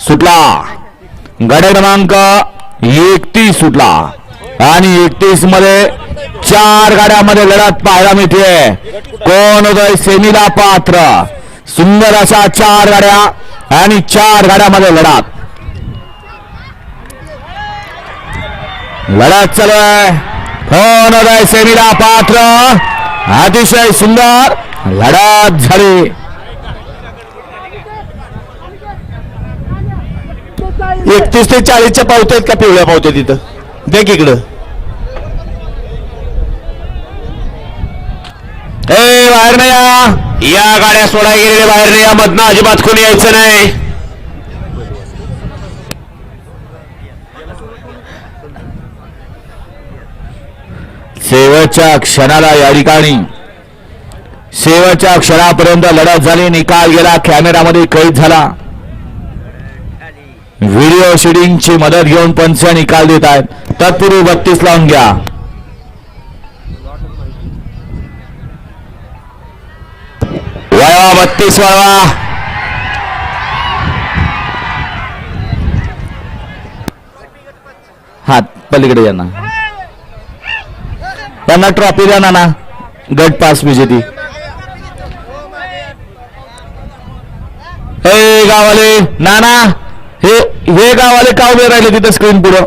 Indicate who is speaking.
Speaker 1: सुटला. गड क्रमांक एकतीस सुटला. आणि एकतीसमध्ये चार गाड्यामध्ये लढत पाहायला मिळते. कोण होतोय? सेमीला पात्र. सुंदर अशा चार गाड्या आणि चार गाड्यामध्ये लढत. लढत चालू आहे. कोण होतोय? सेमीला पात्र. अतिशय सुंदर लढत झाली.
Speaker 2: एकतीस ते चाळीसच्या पावत्या आहेत का पिवळ्या पावत्या तिथं? देख इकडं.
Speaker 1: ए बाहेर नाही या. या गाड्या सोडाय गेलेल्या बाहेर नाही. या मधनं अजिबात कोणी यायचं नाही. शेवटच्या क्षणाला या ठिकाणी. शेवटच्या क्षणापर्यंत लढत झाली. निकाल गेला. कॅमेरामध्ये कैद झाला. व्हिडिओ शूटिंगची मदत घेऊन पंच निकाल देत आहेत. तत्पूर्वी बत्तीस लावून घ्या. वळवा बत्तीस वळवा. हात पलीकडे यांना त्यांना ट्रॉफी द्या ना गट पास विजेती. हे गावाले नाना हे गावाले का उभे राहिले तिथं स्क्रीन पुढं?